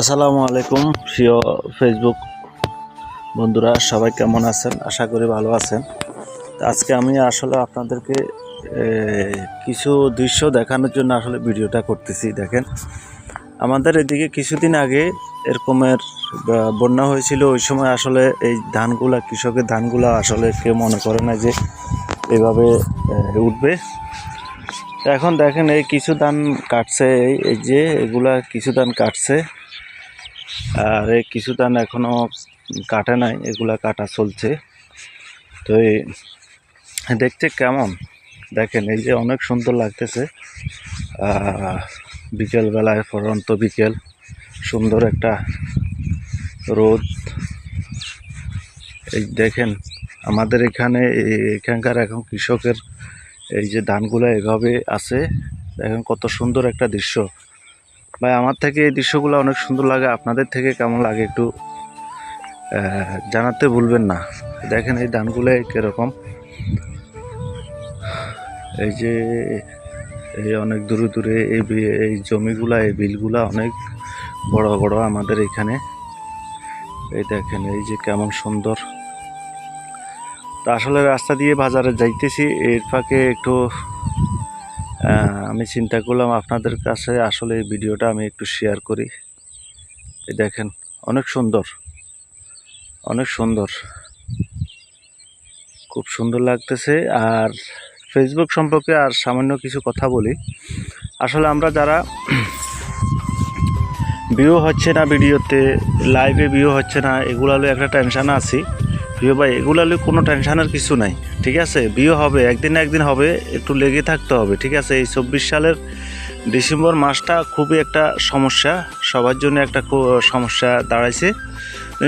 আসসালামু আলাইকুম, প্রিয় ফেসবুক বন্ধুরা, সবাই কেমন আছেন? আশা করি ভালো আছেন। আজকে আমি আসলে আপনাদেরকে কিছু দৃশ্য দেখানোর জন্য আসলে ভিডিওটা করতেছি, দেখেন। আমাদের এদিকে কিছুদিন আগে এরকমের বন্যা হয়েছিল। ওই সময় আসলে এই ধানগুলা, কৃষকের ধানগুলা আসলে কেউ মনে করে না যে এভাবে উঠবে। এখন দেখেন এই কিছু ধান কাটছে এই যে এগুলা কিছু ধান কাটছে। আর এই কিছু ধান এখনও কাটে নাই, এগুলা কাটা চলছে। তো এই দেখতে কেমন? দেখেন, এই যে অনেক সুন্দর লাগতেছে। বিকেলবেলায় পরন্ত বিকেল, সুন্দর একটা রোদ। এই দেখেন, আমাদের এখানে, এখানকার এখন কৃষকের এই যে ধানগুলো এভাবে আছে। দেখেন কত সুন্দর একটা দৃশ্য। ভাই, আমার থেকে এই দৃশ্যগুলো অনেক সুন্দর লাগে। আপনাদের থেকে কেমন লাগে একটু জানাতে ভুলবেন না। দেখেন এই ধানগুলো কীরকম। এই যে, এই অনেক দূরে দূরে এই এই জমিগুলা, এই বিলগুলা অনেক বড় বড় আমাদের এখানে। এই দেখেন, এই যে কেমন সুন্দর। তো আসলে রাস্তা দিয়ে বাজারে যাইতেছি, এর ফাঁকে একটু আমি চিন্তা করলাম আপনাদের কাছে আসলে এই ভিডিওটা আমি একটু শেয়ার করি। দেখেন, অনেক সুন্দর অনেক সুন্দর। খুব সুন্দর লাগতেছে। আর ফেসবুক সম্পর্কে আর সামান্য কিছু কথা বলি। আসলে আমরা যারা ভিউ হচ্ছে না ভিডিওতে লাইভে ভিউ হচ্ছে না, এগুলো একটা টেনশান আছি। ভিউ ভাই, এগুলো হলে কোনো টেনশানের কিছু নাই, ঠিক আছে? ভিউ হবে, একদিন না একদিন হবে, একটু লেগে থাকতে হবে, ঠিক আছে? এই চব্বিশ সালের ডিসেম্বর মাসটা খুবই একটা সমস্যা, সবার জন্য একটা সমস্যা দাঁড়াইছে।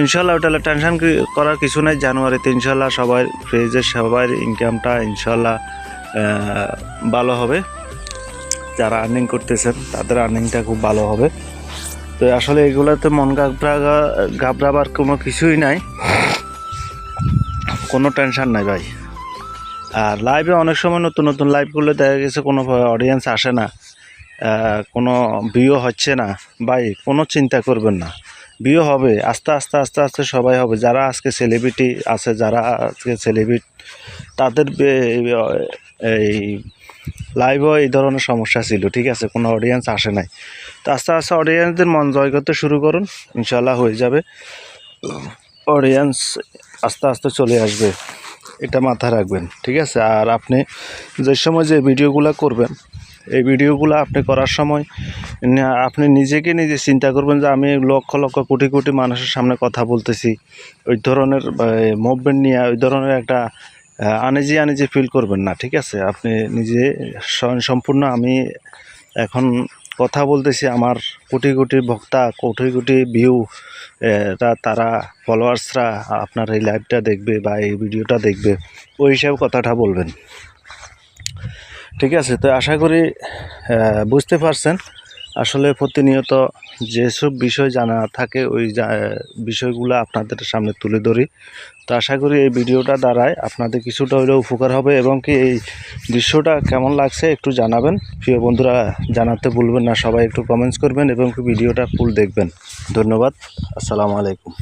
ইনশাল্লাহ ওটা টেনশন করার কিছু নাই, জানুয়ারিতে ইনশাল্লাহ সবার ফেজের সবার ইনকামটা ইনশাল্লাহ ভালো হবে। যারা আর্নিং করতেছেন, তাদের আর্নিংটা খুব ভালো হবে। তো আসলে এগুলোতে মন ঘাবড়া ঘাবড়াবার কোনো কিছুই নাই। কোনো টেনশন নাই ভাই। আর লাইভে অনেক সময় নতুন নতুন লাইভগুলো দেখা গেছে কোনো অডিয়েন্স আসে না। কোনো বিয়ে হচ্ছে না। ভাই, কোনো চিন্তা করবেন না। বিয়ে হবে, আস্তে আস্তে আস্তে আস্তে সবাই হবে। যারা আজকে সেলিব্রিটি আছে, যারা আজকে সেলিব্রিটি তাদের এই লাইভও এই ধরনের সমস্যা ছিল, ঠিক আছে? কোনো অডিয়েন্স আসে নাই। তো আস্তে আস্তে অডিয়েন্সদের মন জয় করতে শুরু করুন। ইনশাল্লাহ হয়ে যাবে। অডিয়েন্স আস্তে আস্তে চলে আসবে। এটা মাথায় রাখবেন, ঠিক আছে? আর আপনি যে সময় যে ভিডিওগুলো করবেন, এই ভিডিওগুলো আপনি করার সময় আপনি নিজেকে নিজে চিন্তা করবেন যে আমি লক্ষ লক্ষ কোটি কোটি মানুষের সামনে কথা বলতেছি। ওই ধরনের মুভমেন্ট নিয়ে, ওই ধরনের একটা আনেজি আনেজি ফিল করবেন না, ঠিক আছে? আপনি নিজে স্বয়ং সম্পূর্ণ আমি এখন কথা বলতেছি, আমার কোটি কোটি ভক্তা, কোটি কোটি ভিউ তারা ফলোয়ার্সরা আপনার এই লাইভটা দেখবে বা এই ভিডিওটা দেখবে, ওই হিসাবে কথাটা বলবেন। ঠিক আছে, তো আশা করি বুঝতে পারছেন। আসলে প্রতিনিয়ত যেসব বিষয় জানা থাকে, ওই বিষয়গুলো আপনাদের সামনে তুলে ধরি। তো আশা করি এই ভিডিওটা দ্বারায় আপনাদের কিছুটা হলেও উপকার হবে এবং কি এই দৃশ্যটা কেমন লাগছে একটু জানাবেন। প্রিয় বন্ধুরা, জানাতে ভুলবেন না, সবাই একটু কমেন্টস করবেন এবং কি ভিডিওটা ফুল দেখবেন। ধন্যবাদ, আসসালামু আলাইকুম।